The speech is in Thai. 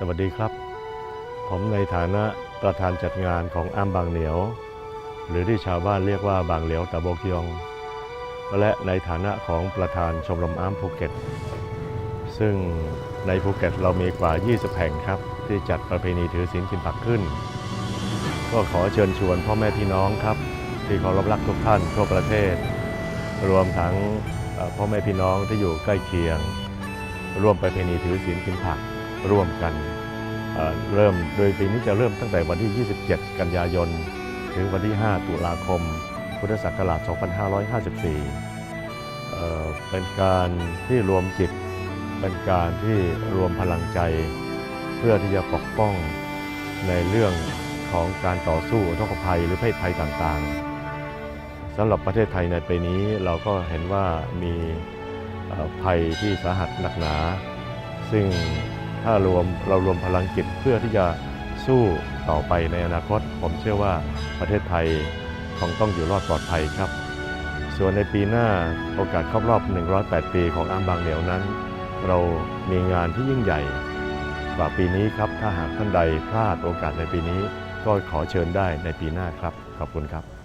สวัสดีครับ ผมในฐานะประธานจัดงานของอ้ามบางเหนียว หรือที่ชาวบ้านเรียกว่าบางเหลียวตะโบกยอง และในฐานะของประธานชมรมอ้ามภูเก็ต ซึ่งในภูเก็ตเรามีกว่า 20 แห่งครับ ที่จัดประเพณีถือศีลกินผักขึ้น ก็ขอเชิญชวนพ่อแม่พี่น้องครับ ที่เคารพรักทุกท่านทั่วประเทศ รวมทั้งพ่อแม่พี่น้องที่อยู่ใกล้เคียง ร่วมประเพณีถือศีลกินผัก ร่วมกันเเริ่มโดยปีนี้จะเริ่มตั้งแต่วันที่ 27 กันยายน ถึงวันที่ 5 ตุลาคม พุทธศักราช 2554เเป็นการที่รวมจิต เป็นการที่รวมพลังใจ เพื่อที่จะปกป้องในเรื่องของการต่อสู้อุทกภัยหรือภัยภัยต่างๆสำหรับประเทศไทยในปีนี้เราก็เห็นว่ามีภัยที่สาหัสหนักหนา ซึ่ง ถ้ารวมเรารวมพลังจิตเพื่อที่จะสู้ต่อไปในอนาคต ผมเชื่อว่าประเทศไทยคงต้องอยู่รอดปลอดภัยครับ ส่วนในปีหน้าโอกาสครบรอบ 108 ปีของอ้ามบางเหนียวนั้น เรามีงานที่ยิ่งใหญ่กว่าปีนี้ครับ ถ้าหากท่านใดพลาดโอกาสในปีนี้ ก็ขอเชิญได้ในปีหน้าครับ ขอบคุณครับ